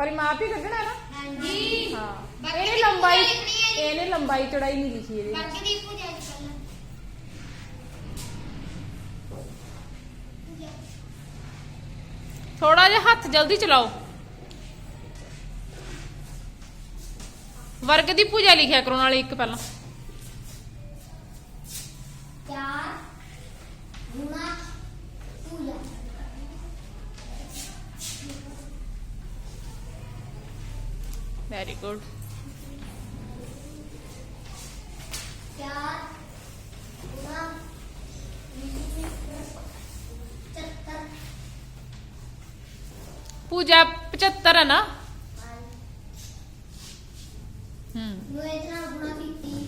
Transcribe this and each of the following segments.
ਪਰਿਮਾਪ ਹੀ ਕੱਢਣਾ ਨਾ। ਹਾਂਜੀ। ਹਾਂ। ਇਹਨੇ ਲੰਬਾਈ। ਇਹਨੇ ਲੰਬਾਈ ਚੌੜਾਈ ਨਹੀਂ ਲਿਖੀ ਇਹਦੇ। ਬਾਕੀ ਦੀ ਪੂਜਾ ਥੋੜਾ ਜਿਹਾ ਹੱਥ ਜਲਦੀ ਚਲਾਓ। ਵਰਗ ਦੀ ਪੂਜਾ ਲਿਖਿਆ ਕਰੋ ਨਾਲੇ ਇੱਕ ਪਹਿਲਾਂ ਚਾਰ ਗੁਣਾ ਪੂਜਾ ਵੈਰੀ ਗੁੱਡ ਪੂਜਾ 75 ਹੈ ਨਾ ਹੂੰ ਨੂੰ ਇਤਨਾ ਗੁਣਾ ਕੀਤੀ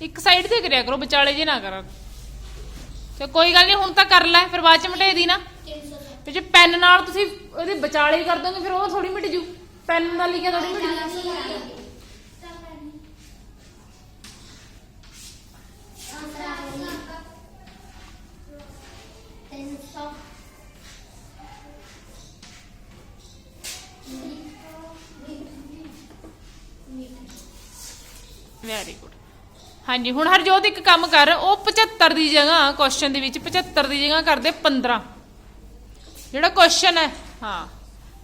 ਇੱਕ ਸਾਈਡ ਤੇ ਕਰਿਆ ਕਰੋ ਵਿਚਾਲੇ ਜੇ ਨਾ ਕਰੋ ਤੇ ਕੋਈ ਗੱਲ ਨਹੀਂ ਹੁਣ ਤਾਂ ਕਰ ਲੈ ਫਿਰ ਬਾਅਦ ਚ ਮਟੇ ਦੀ ਨਾ ਤੇ ਜੇ ਪੈਨ ਨਾਲ ਤੁਸੀਂ ਉਹਦੇ ਵਿਚਾਲੇ ਕਰ ਦੋਗੇ ਫਿਰ ਉਹ ਥੋੜੀ ਮਿਟ ਜੂ। ਪੈਨ ਨਾਲ ਲਿਖਿਆ ਥੋੜੀ ਮਿਟ ਜੂ। ਵੈਰੀ ਗੁੱਡ ਹਾਂਜੀ ਹੁਣ ਹਰਜੋਤ ਇੱਕ ਕੰਮ ਕਰ ਉਹ 75 ਦੀ ਜਗ੍ਹਾ ਕੁਐਸਚਨ ਦੇ ਵਿੱਚ 75 ਦੀ ਜਗ੍ਹਾ ਕਰਦੇ 15 ਜਿਹੜਾ ਕੁਐਸਚਨ ਹੈ ਹਾਂ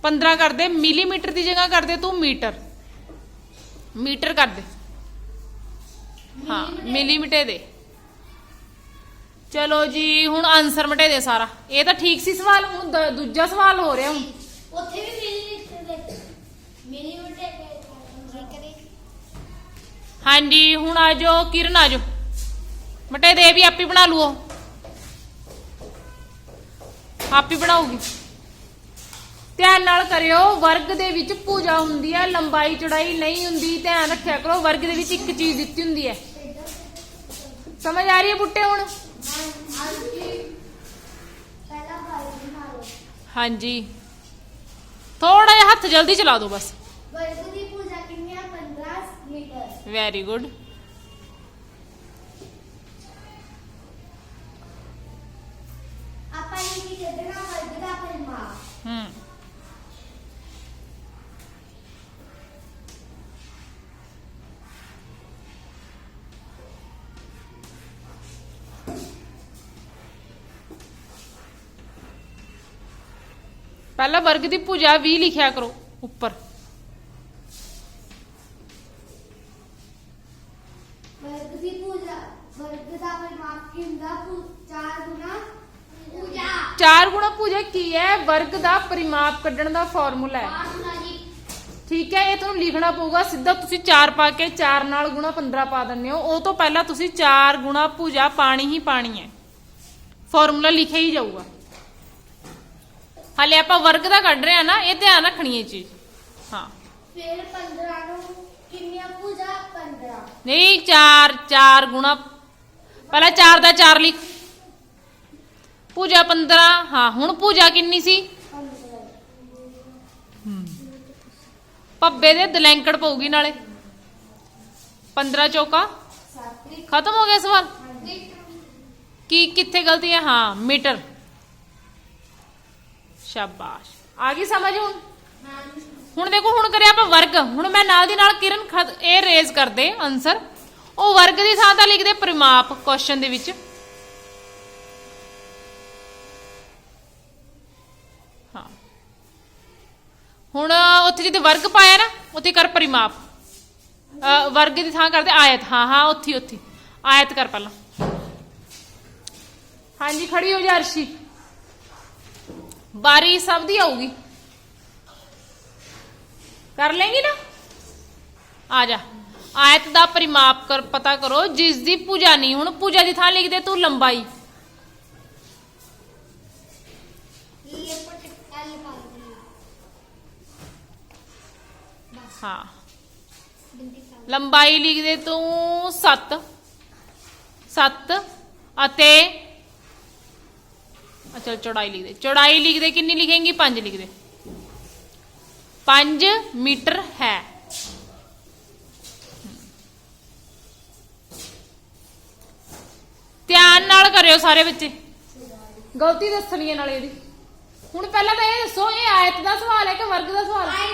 15 ਕਰਦੇ ਮਿਲੀਮੀਟਰ ਦੀ ਜਗ੍ਹਾ ਕਰਦੇ ਤੂੰ ਮੀਟਰ। ਮੀਟਰ ਕਰਦੇ ਹਾਂ ਮਿਲੀਮੀਟਰ ਦੇ। ਚਲੋ ਜੀ ਹੁਣ ਆਨਸਰ ਮਟੇ ਦੇ ਸਾਰਾ। ਇਹ ਤਾਂ ਠੀਕ ਸੀ ਸਵਾਲ ਹੁਣ ਦ- ਦੂਜਾ ਸਵਾਲ ਹੋ ਰਿਹਾ ਹੁਣ। ਉੱਥੇ ਵੀ ਮਿਲੀਮੀਟਰ ਦੇ। ਮਿਲੀਮੀਟਰ ਦੇ ਕਰੇ ਹਾਂਜੀ ਹੁਣ ਆ ਜਾਓ ਕਿਰਨ ਆ ਜਾਓ। ਮਟੇ ਦੇ ਵੀ ਆਪੀ ਬਣਾ ਲੂ ਆਪੀ ਬਣਾਉਗੀ ਧਿਆਨ ਨਾਲ ਕਰਿਓ ਵਰਗ ਦੇ ਵਿੱਚ ਪੂਜਾ ਹੁੰਦੀ ਹੈ ਲੰਬਾਈ ਚੌੜਾਈ ਨਹੀਂ ਹੁੰਦੀ ਧਿਆਨ ਰੱਖਿਆ ਕਰੋ ਵਰਗ ਦੇ ਵਿੱਚ ਇੱਕ ਚੀਜ਼ ਦਿੱਤੀ ਹੁੰਦੀ ਹੈ। ਸਮਝ ਆ ਰਹੀ ਹੈ ਬੁੱਟੇ ਹੁਣ? ਹਾਂਜੀ। ਥੋੜਾ ਜਿਹਾ ਹੱਥ ਜਲਦੀ ਚਲਾ ਦਿਓ ਬਸ। ਵਰਗ ਦੀ ਪੂਜਾ ਕਿੰਨੀ ਆ? 15 ਮੀਟਰ। ਵੈਰੀ ਗੁੱਡ ਆਪਾਂ ਨੇ ਕੀ ਕੱਢਣਾ ਵਰਗ ਵਰਗ ਦੀ ਪੂਜਾ ਵੀ ਲਿਖਿਆ ਕਰੋ ਉੱਪਰ ਵਰਗ ਦੀ ਪੂਜਾ ਵਰਗ ਦਾ ਪਰਿਮਾਪ ਕੀ ਹੁੰਦਾ ਪੂ- ਚਾਰ ਗੁਣਾ ਪੂਜਾ ਚਾਰ ਗੁਣਾ ਭੁਜਾ ਕੀ ਹੈ? ਵਰਗ ਦਾ ਪਰਿਮਾਪ ਕੱਢਣ ਦਾ ਫਾਰਮੂਲਾ ਹੈ। ਠੀਕ ਹੈ ਇਹ ਤੁਹਾਨੂੰ ਲਿਖਣਾ ਪਊਗਾ। ਸਿੱਧਾ ਤੁਸੀਂ 4 ਪਾ ਕੇ 4 ਨਾਲ ਗੁਣਾ 15 ਪਾ ਦਿੰਦੇ ਹੋ। ਉਹ ਤੋਂ ਪਹਿਲਾਂ ਤੁਸੀਂ 4 ਗੁਣਾ ਭੁਜਾ ਪਾਣੀ ਹੀ ਪਾਣੀ ਹੈ। ਫਾਰਮੂਲਾ ਲਿਖਿਆ ਹੀ ਜਾਊਗਾ। ਹਾਲੇ ਆਪਾਂ ਵਰਗ ਦਾ ਕੱਢ ਰਹੇ ਆ ਨਾ ਇਹ ਧਿਆਨ ਰੱਖਣੀ ਹੈ ਚੀਜ਼। ਹਾਂ। ਫਿਰ 15 ਨੂੰ ਕਿੰਨੀਆਂ ਪੂਜਾ 15 ਨਹੀਂ 4 4 ਗੁਣਾ। ਪਹਿਲਾਂ 4 ਦਾ 4 ਲਿਖ। ਪੂਜਾ 15 ਹਾਂ, ਹੁਣ ਪੂਜਾ ਕਿੰਨੀ ਸੀ? ਪੱਬੇ ਦੇ ਦਲੈਂਕੜ ਪਊਗੀ ਨਾਲੇ। 15 ਚੌਕਾ। ਖਤਮ ਹੋ ਗਿਆ ਸਵਾਲ? ਕੀ, ਕਿੱਥੇ ਗਲਤੀ ਹੈ? ਹਾਂ, ਮੀਟਰ। ਸ਼ਾਬਾਸ਼। ਆ ਗਈ ਸਮਝ ਹੁਣ? ਹੁਣ ਦੇਖੋ, ਹੁਣ ਕਰਿਆ ਆਪਾਂ ਵਰਗ। ਹੁਣ ਮੈਂ ਨਾਲ ਦੀ ਨਾਲ ਕਿਰਨ ਇਹ ਰੇਜ਼ ਕਰਦੇ ਆਨਸਰ ਉਹ ਵਰਗ ਦੀ ਥਾਂ ਤਾਂ ਲਿਖਦੇ ਪਰਿਮਾਪ ਕੁਐਸਚਨ ਦੇ ਵਿੱਚ। ਹੁਣ ਉੱਥੇ ਜਿੱਥੇ ਵਰਗ ਪਾਇਆ ਨਾ ਉੱਥੇ ਕਰ ਪਰਿਮਾਪ। ਅ, ਵਰਗ ਦੀ ਥਾਂ ਕਰਦੇ ਆਇਤ। ਹਾਂ ਹਾਂ ਉੱਥੇ ਉੱਥੇ। ਆਇਤ ਕਰ ਪਹਿਲਾਂ। ਹਾਂਜੀ ਖੜੀ ਹੋ ਜਾ ਅਰਸ਼ੀ। ਬਾਰੀ ਸਭ ਦੀ ਆਊਗੀ। ਕਰ ਲੇਂਗੀ ਨਾ? ਆ ਜਾ। ਆਇਤ ਦਾ ਪਰਿਮਾਪ ਕਰ ਪਤਾ ਕਰੋ ਜਿਸ ਦੀ ਪੂਜਾ ਨਹੀਂ ਹੁਣ ਪੂਜਾ ਦੀ ਥਾਂ ਲਿਖ ਦੇ ਤੂੰ ਲੰਬਾਈ ਇਹ ਪਟ ਐਲ ਪਾ ਦਿੰਦੀ ਹਾਂ। ਲੰਬਾਈ ਲਿਖਦੇ ਤੂੰ 7 7 ਅਤੇ ਅੱਛਾ ਚੌੜਾਈ ਲਿਖਦੇ। ਚੌੜਾਈ ਲਿਖਦੇ ਕਿੰਨੀ ਲਿਖੇਂਗੀ? 5 ਲਿਖਦੇ। 5 ਮੀਟਰ ਹੈ। ਧਿਆਨ ਨਾਲ ਕਰਿਓ ਸਾਰੇ ਬੱਚੇ। ਗਲਤੀ ਦੱਸਣੀ ਹੈ ਨਾਲੇ ਇਹਦੀ। ਹੁਣ ਪਹਿਲਾਂ ਤਾਂ ਇਹ ਦੱਸੋ ਇਹ ਆਇਤ ਦਾ ਸਵਾਲ ਹੈ ਕਿ ਵਰਗ ਦਾ ਸਵਾਲ ਹੈ?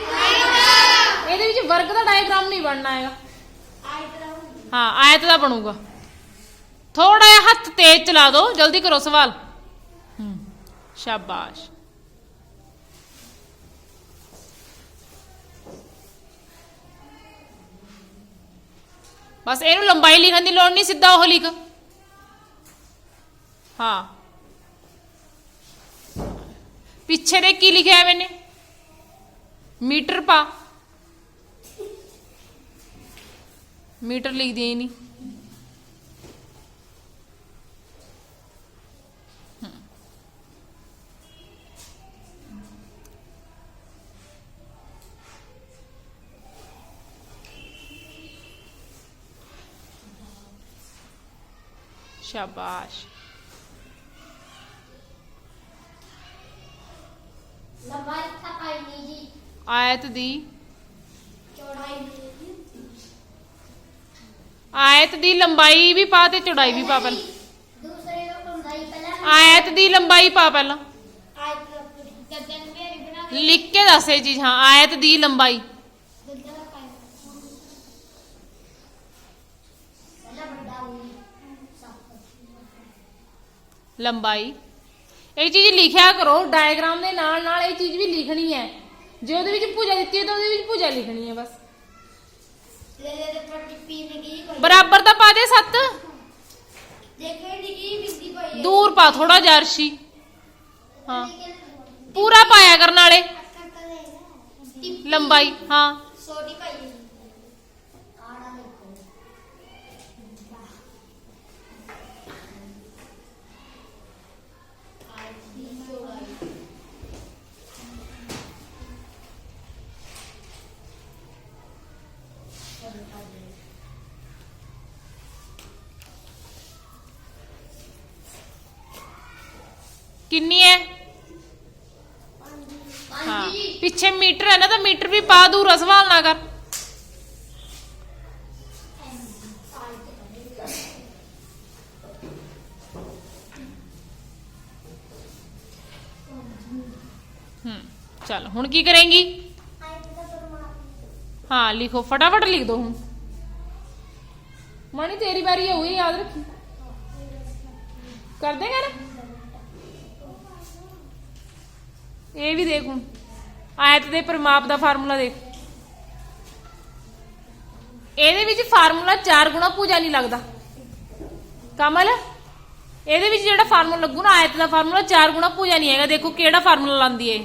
ਇਹਦੇ ਵਿੱਚ ਵਰਗ ਦਾ ਡਾਇਗਰਾਮ ਨਹੀਂ ਬਣਨਾ ਹੈਗਾ। ਹਾਂ ਆਇਤ ਦਾ ਬਣੂਗਾ। ਥੋੜਾ ਜਿਹਾ ਹੱਥ ਤੇਜ਼ ਚਲਾ ਦਿਓ ਜਲਦੀ ਕਰੋ ਸਵਾਲ। ਹੂੰ ਸ਼ਾਬਾਸ਼। ਬਸ ਇਹਨੂੰ ਲੰਬਾਈ ਲਿਖਣ ਦੀ ਲੋੜ ਨਹੀਂ ਸਿੱਧਾ ਉਹ ਲਿਖ। ਹਾਂ। ਪਿੱਛੇ ਦੇ ਕੀ ਲਿਖਿਆ ਹੈ ਮੈਨੇ ਮੀਟਰ ਪਾ ਮੀਟਰ ਲਿਖ ਦਿਆ ਹੀ ਨਹੀਂ ਹਮ। ਸ਼ਾਬਾਸ਼ ਲੰਬਾਈ ਥਕਾਈ ਨਹੀਂ ਜੀ ਆਇਤ ਦੀ ਆਇਤ ਦੀ ਲੰਬਾਈ ਵੀ ਪਾ ਤੇ ਚੌੜਾਈ ਵੀ ਪਾ ਪਹਿਲਾਂ। ਦੂਸਰੇ ਲੋਕ ਲੰਬਾਈ ਪਹਿਲਾਂ। ਆਇਤ ਦੀ ਲੰਬਾਈ ਪਾ ਪਹਿਲਾਂ। ਲਿਖ ਕੇ ਦੱਸ ਇਹ ਚੀਜ਼ ਹਾਂ ਆਇਤ ਦੀ ਲੰਬਾਈ। ਦਾ ਲੰਬਾਈ। ਇਹ ਚੀਜ਼ ਲਿਖਿਆ ਕਰੋ ਡਾਇਗਰਾਮ ਦੇ ਨਾਲ ਨਾਲ ਇਹ ਚੀਜ਼ ਵੀ ਲਿਖਣੀ ਹੈ। ਜੇ ਉਹਦੇ ਵਿੱਚ ਭੁਜਾ ਦਿੱਤੀ ਹੈ ਤਾਂ ਉਹਦੇ ਵਿੱਚ ਭੁਜਾ ਲਿਖਣੀ ਹੈ ਬਸ। ਲੈ ਲੈ ਤੇ ਪੱਟੀ ਪੀ ਕੋਈ ਬਰਾਬਰ ਦਾ ਪਾ ਦੇ 7 ਦੇਖੇ ਨੀ ਕੀ ਬਿੰਦੀ ਪਈ ਹੈ। ਦੂਰ ਪਾ ਥੋੜਾ ਜਰਸ਼ੀ ਹਾਂ। ਪੂਰਾ ਪਾਇਆ ਕਰਨ ਵਾਲੇ। ਲੰਬਾਈ ਹਾਂ। ਛੋਟੀ ਪਾਈ ਕਿੰਨੀ ਹੈ ਹਾਂ ਹਾਂਜੀ ਪਿੱਛੇ ਮੀਟਰ ਹੈ ਨਾ ਤਾਂ ਮੀਟਰ ਵੀ ਪਾ ਦੂਰ ਸਵਾਲ ਨਾ ਕਰ ਹੂੰ ਚਲ ਹੁਣ ਕੀ ਕਰੇਂਗੀ ਆਇਤ ਦਾ ਪਰਮਾਤਮਾ ਹਾਂ ਲਿਖੋ ਫਟਾਫਟ ਲਿਖ ਦੋ ਹੁਣ ਮਣੀ ਤੇਰੀ ਵਾਰੀ ਹੋਈ ਯਾਦ ਰੱਖੀ ਕਰ ਦੇਗਾ ਨਾ ਇਹ ਵੀ ਦੇਖ। ਹੁਣ ਆਇਤ ਦੇ ਪਰਿਮਾਪ ਦਾ ਫਾਰਮੂਲਾ ਦੇਖ। ਇਹਦੇ ਵਿੱਚ ਫਾਰਮੂਲਾ 4 ਗੁਣਾ ਪੂਜਾ ਨਹੀਂ ਲੱਗਦਾ। ਕਮਲ, ਇਹਦੇ ਵਿੱਚ ਜਿਹੜਾ ਫਾਰਮੂਲਾ ਲੱਗੂ ਨਾ, ਆਇਤ ਦਾ ਫਾਰਮੂਲਾ 4 ਗੁਣਾ ਪੂਜਾ ਨਹੀਂ ਹੈਗਾ। ਦੇਖੋ ਕਿਹੜਾ ਫਾਰਮੂਲਾ ਲਾਉਂਦੀ ਹੈ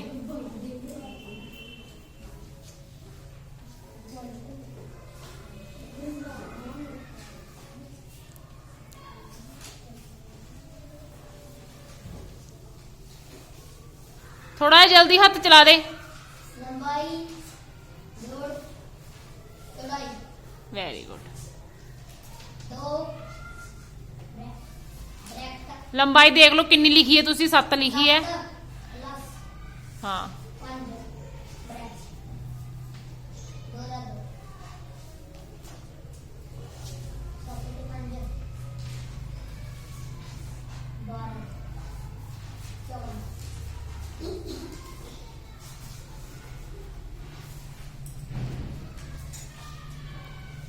ਇਹ ਥੋੜਾ ਜਿਹਾ ਜਲਦੀ ਹੱਥ ਚਲਾ ਦੇ ਲੰਬਾਈ ਜੋੜ ਚੌੜਾਈ ਵੈਰੀ ਗੁੱਡ ਦੋ ਬ੍ਰੈਕਟ ਲੰਬਾਈ ਦੇਖ ਲਓ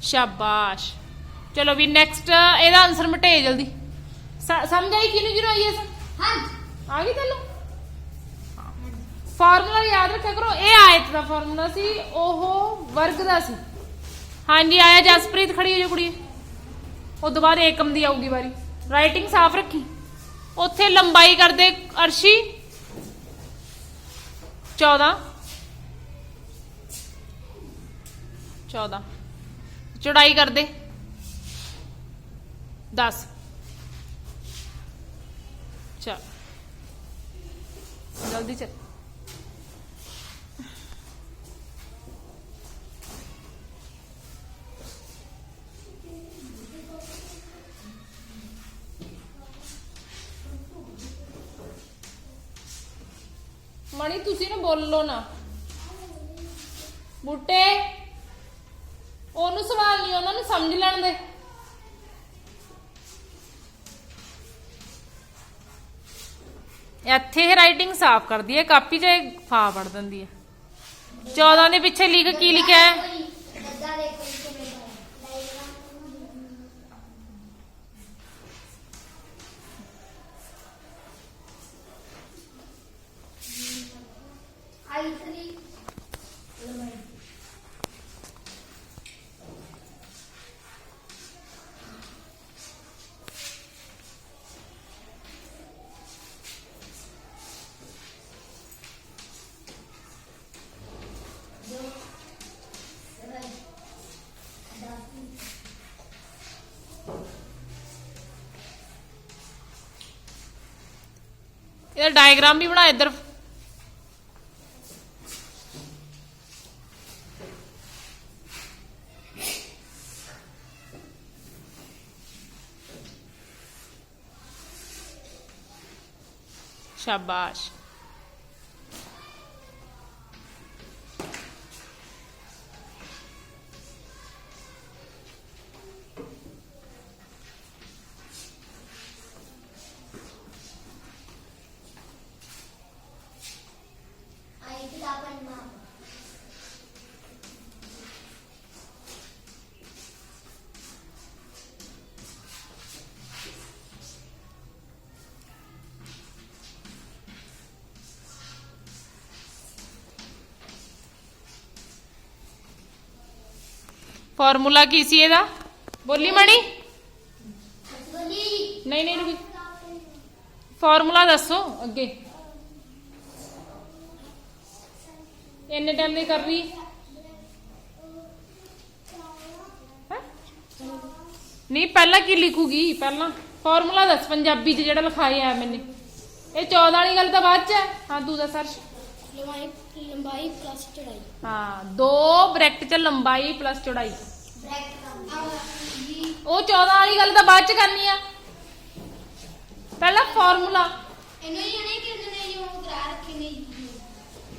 ਸ਼ਾਬਾਸ਼। ਚਲੋ ਵੀ ਨੈਕਸਟ ਇਹਦਾ ਆਨਸਰ ਮਟੇ ਜਲਦੀ। ਸ- ਸਮਝ ਆਈ ਕਿਹਨੂੰ ਕਿਹਨੂੰ ਆਈ ਹਾਂ ਆ ਗਈ ਤੈਨੂੰ? ਫਾਰਮੂਲਾ ਯਾਦ ਰੱਖਿਆ ਕਰੋ ਇਹ ਆਇਤ ਦਾ ਫਾਰਮੂਲਾ ਸੀ ਉਹ ਵਰਗ ਦਾ ਸੀ। ਹਾਂਜੀ ਆਇਆ ਜਸਪ੍ਰੀਤ ਖੜੀ ਹੋ ਜਾ ਕੁੜੀ ਉਹ ਤੋਂ ਬਾਅਦ ਏਕਮ ਦੀ ਆਊਗੀ ਵਾਰੀ। ਰਾਈਟਿੰਗ ਸਾਫ਼ ਰੱਖੀ। ਉੱਥੇ ਲੰਬਾਈ ਕਰਦੇ ਅਰਸ਼ੀ। 14 14 ਚੌੜਾਈ ਕਰਦੇ। 10 ਚਲ। ਜਲਦੀ ਚੱਲ। ਮਣੀ ਤੁਸੀਂ ਨਾ ਬੋਲੋ ਨਾ ਬੁੱਟੇ ਉਹਨੂੰ ਸਵਾਲ ਨਹੀਂ, ਉਹਨਾਂ ਨੂੰ ਸਮਝ ਲੈਣ ਦੇ। ਇੱਥੇ ਇਹ ਰਾਈਟਿੰਗ ਸਾਫ਼ ਕਰਦੀ ਹੈ, ਕਾਪੀ 'ਚ ਇਹ ਫਾ ਪੜ ਦਿੰਦੀ ਹੈ। 14 ਦੇ ਪਿੱਛੇ ਲਿਖ ਕੀ ਲਿਖਿਆ ਹੈ ਦੱਦਾ ਦੇਖੋ ਇੱਥੇ ਬੈਠਾ ਆਈ ਥਰੀ ਇਹਦਾ ਡਾਇਗਰਾਮ ਵੀ ਬਣਾ ਇੱਧਰ ਸ਼ਾਬਾਸ਼ ਫਾਰਮੂਲਾ ਕੀ ਸੀ ਇਹਦਾ? ਬੋਲੀ ਮਣੀ। ਬੋਲੀ ਨਹੀਂ ਨਹੀਂ, ਰੁਕੀ। ਫਾਰਮੂਲਾ ਦੱਸੋ ਅੱਗੇ। ਇੰਨੇ ਟਾਈਮ ਦੀ ਕਰ ਰਹੀ ਨਹੀਂ, ਪਹਿਲਾਂ ਕੀ ਲਿਖੂਗੀ? ਪਹਿਲਾਂ ਫਾਰਮੂਲਾ ਦੱਸ, ਪੰਜਾਬੀ 'ਚ ਜਿਹੜਾ ਲਿਖਾਇਆ ਮੈਨੇ। ਇਹ 14 ਵਾਲੀ ਗੱਲ ਤਾਂ ਬਾਅਦ 'ਚ ਹਾਂ। ਤੂੰ ਦੱਸ ਸਰਸ਼ ਲੰਬਾਈ ਲੰਬਾਈ ਪਲੱਸ ਚੜਾਈ। ਹਾਂ ਦੋ ਬ੍ਰੈਕਟ 'ਚ ਲੰਬਾਈ ਪਲੱਸ ਚੌੜਾਈ। ਉਹ 14 ਵਾਲੀ ਗੱਲ ਤਾਂ ਬਾਅਦ 'ਚ ਕਰਨੀ ਆ। ਪਹਿਲਾਂ ਫਾਰਮੂਲਾ ਇਹਨੂੰ ਹੀ ਨਹੀਂ ਕਿ ਇਹਨੇ ਇਹ ਉਹ ਕਰਾ ਰੱਖੇ ਨੇ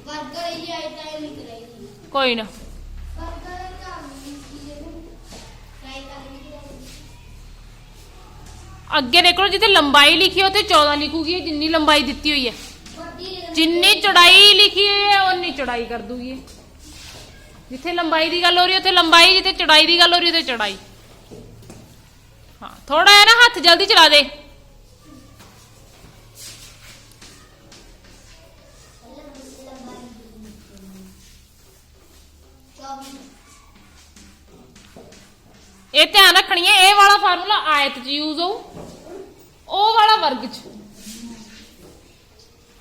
ਵਰਗਰ ਇਹ ਆਈ ਤਾਂ ਇਹ ਲਿਖ ਰਹੀ ਕੋਈ ਨਾ। ਵਰਗਰ ਦਾ ਨਹੀਂ ਕੀ ਇਹਨੂੰ। ਟਰਾਈ ਰਹੀ ਅੱਗੇ ਦੇਖੋ ਜਿੱਥੇ ਲੰਬਾਈ ਲਿਖੀ ਹੈ ਉੱਥੇ 14 ਲਿਖੂਗੀ ਇਹ ਜਿੰਨੀ ਲੰਬਾਈ ਦਿੱਤੀ ਹੋਈ ਹੈ। ਜਿੰਨੀ ਚੜਾਈ ਲਿਖੀ ਹੈ ਉਨੀ ਚੌੜਾਈ ਕਰ ਦੂਗੀ। ਇਹ। ਜਿੱਥੇ ਲੰਬਾਈ ਦੀ ਗੱਲ ਹੋ ਰਹੀ ਹੈ, ਉੱਥੇ ਲੰਬਾਈ, ਜਿੱਥੇ ਚੌੜਾਈ ਦੀ ਗੱਲ ਹੋ ਰਹੀ ਹੈ, ਉੱਥੇ ਚੌੜਾਈ। ਹਾਂ ਥੋੜਾ ਹੈ ਨਾ ਹੱਥ ਜਲਦੀ ਚਲਾ ਦੇ। ਇਹ ਧਿਆਨ ਰੱਖਣੀ ਹੈ, ਇਹ ਵਾਲਾ ਫਾਰਮੂਲਾ ਆਇਤ 'ਚ ਯੂਜ਼ ਹੋਊ, ਉਹ ਵਾਲਾ ਵਰਗ 'ਚ।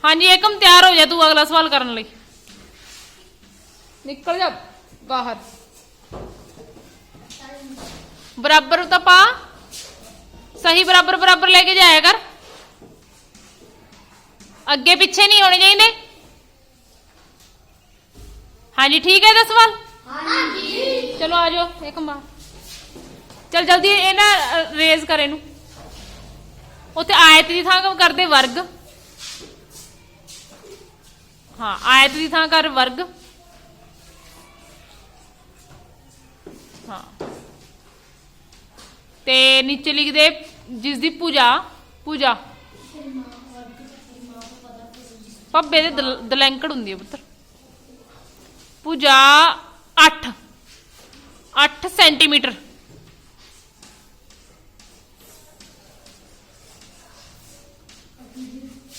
ਹਾਂਜੀ ਏਕਮ ਤਿਆਰ ਹੋ ਜਾ ਤੂੰ ਅਗਲਾ ਸਵਾਲ ਕਰਨ ਲਈ। ਨਿਕਲ ਜਾ ਬਾਹਰ। ਬਰਾਬਰ ਤਾਂ ਪਾ। ਸਹੀ ਬਰਾਬਰ ਬਰਾਬਰ ਲੈ ਕੇ ਜਾਇਆ ਕਰ। ਅੱਗੇ ਪਿੱਛੇ ਨਹੀਂ ਹੋਣੇ ਚਾਹੀਦੇ। ਹਾਂਜੀ ਠੀਕ ਹੈ ਇਹਦਾ ਸਵਾਲ? ਹਾਂਜੀ। ਚਲੋ ਆ ਜਾਓ ਏਕਮ ਬਾਹਰ ਚਲ ਜਲਦੀ ਇਹ ਨਾ ਰੇਜ਼ ਕਰ ਇਹਨੂੰ। ਉੱਥੇ ਆਇਤ ਦੀ ਥਾਂ ਕਰਦੇ ਵਰਗ। ਹਾਂ, ਆਇਤ ਦੀ ਥਾਂ ਕਰ ਵਰਗ। ਹਾਂ। ਤੇ ਨੀਚੇ ਲਿਖ ਦੇ ਜਿਸ ਦੀ ਪੂਜਾ ਪੂਜਾ। ਪੱਬੇ ਦੇ ਦਲ- ਦਲੈਂਕੜ ਹੁੰਦੀ ਹੈ ਪੁੱਤਰ। ਪੂਜਾ 8 8 ਸੈਂਟੀਮੀਟਰ।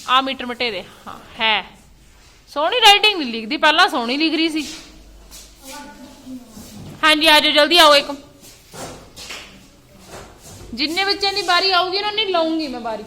ਆ ਮੀਟਰ ਮਟੇ ਦੇ ਹਾਂ, ਹੈ। ਸੋਹਣੀ ਰਾਈਟਿੰਗ ਨਹੀਂ ਲਿਖਦੀ, ਪਹਿਲਾਂ ਸੋਹਣੀ ਲਿਖ ਰਹੀ ਸੀ। ਹਾਂਜੀ, ਆ ਜਾਓ, ਜਲਦੀ ਆਓ ਇੱਕ। ਜਿੰਨੇ ਬੱਚਿਆਂ ਦੀ ਬਾਰੀ ਆਊਗੀ ਨਾ ਨਹੀਂ ਲਾਉਂਗੀ ਮੈਂ ਬਾਰੀ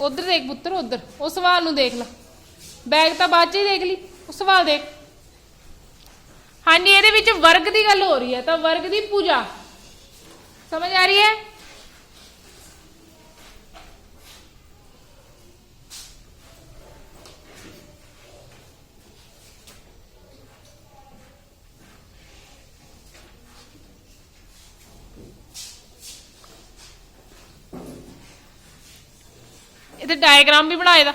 ਉਧਰ ਦੇਖ ਪੁੱਤਰ, ਉਧਰ। ਉਹ ਸਵਾਲ ਨੂੰ ਦੇਖ ਲੈ। ਬੈਗ ਤਾਂ ਬਾਅਦ ਚ ਹੀ ਦੇਖ ਲਈ। ਉਹ ਸਵਾਲ ਦੇਖ। ਹਾਂਜੀ, ਇਹਦੇ ਵਿੱਚ ਵਰਗ ਦੀ ਗੱਲ ਹੋ ਰਹੀ ਹੈ, ਤਾਂ ਵਰਗ ਦੀ ਪੂਜਾ। ਸਮਝ ਆ ਰਹੀ ਹੈ? ਇੱਥੇ ਡਾਇਗਰਾਮ ਵੀ ਬਣਾਏ ਦਾ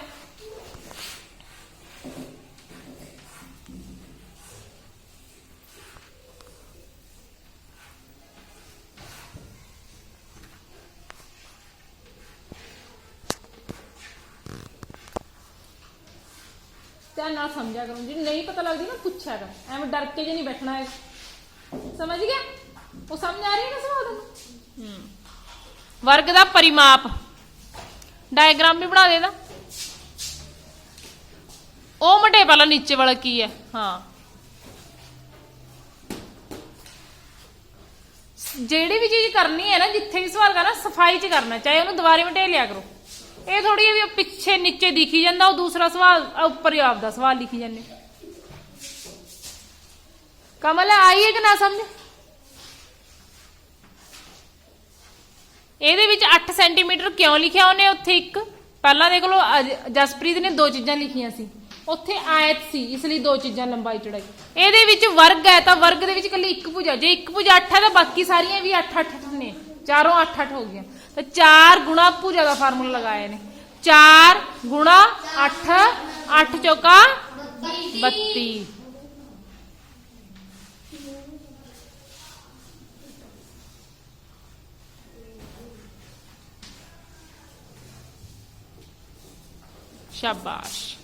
ਧਿਆਨ ਨਾਲ ਸਮਝਿਆ ਕਰੋ ਜੇ ਨਹੀਂ ਪਤਾ ਲੱਗਦੀ ਨਾ ਪੁੱਛਿਆ ਕਰ। ਐਵੇਂ ਡਰ ਕੇ ਜੇ ਨਹੀਂ ਬੈਠਣਾ ਹੈ ਸਮਝ ਗਿਆ? ਉਹ ਸਮਝ ਆ ਰਹੀ ਹੈ ਨਾ ਸਵਾਲ? ਦਾ ਹੂੰ। ਵਰਗ ਦਾ ਪਰਿਮਾਪ। ਡਾਇਗਰਾਮ ਵੀ ਬਣਾ ਦੇਦਾ ਉਹ ਮਟੇ ਪਹਿਲਾਂ ਨੀਚੇ ਵਾਲਾ ਕੀ ਹੈ? ਹਾਂ। ਜਿਹੜੀ ਵੀ ਚੀਜ਼ ਕਰਨੀ ਹੈ ਨਾ, ਜਿੱਥੇ ਵੀ ਸਵਾਲ ਕਰਨਾ, ਸਫ਼ਾਈ ਚ ਕਰਨਾ, ਚਾਹੇ ਉਹਨੂੰ ਦੁਬਾਰੇ ਮਟੇ ਲਿਆ ਕਰੋ। ਇਹ ਥੋੜੀ ਵੀ ਪਿੱਛੇ ਨੀਚੇ ਦਿਖੀ ਜਾਂਦਾ, ਉਹ ਦੂਸਰਾ ਸਵਾਲ ਉੱਪਰ ਹੀ ਆਪਦਾ ਸਵਾਲ ਲਿਖੀ ਜਾਂਦੇ। ਕਮਲ, ਆਈ ਕਿ ਨਾ ਸਮਝ? ਇਹਦੇ ਵਿੱਚ 8 ਸੈਂਟੀਮੀਟਰ ਕਿਉਂ ਲਿਖਿਆ ਉਹਨੇ ਉੱਥੇ ਇੱਕ? ਪਹਿਲਾਂ ਦੇਖ ਲਓ, ਅਜ- ਜਸਪ੍ਰੀਤ ਨੇ ਦੋ ਚੀਜ਼ਾਂ ਲਿਖੀਆਂ ਸੀ। ਉੱਥੇ ਆਇਤ ਸੀ, ਇਸ ਲਈ ਦੋ ਚੀਜ਼ਾਂ ਲੰਬਾਈ ਚੜਾਈ। ਇਹਦੇ ਵਿੱਚ ਵਰਗ ਹੈ, ਤਾਂ ਵਰਗ ਦੇ ਵਿੱਚ ਇਕੱਲੀ ਇੱਕ ਭੁਜਾ। ਜੇ ਇੱਕ ਭੁਜਾ 8 ਹੈ, ਤਾਂ ਬਾਕੀ ਸਾਰੀਆਂ ਵੀ 8 8 ਨੇ। ਚਾਰੋਂ 8 8 ਹੋ ਗਈਆਂ। ਤਾਂ 4 ਗੁਣਾ ਭੁਜਾ ਦਾ ਫਾਰਮੂਲਾ ਲਗਾਇਆ ਨੇ। 4 ਗੁਣਾ 8 8 ਚੌਕਾ 32 Shabash.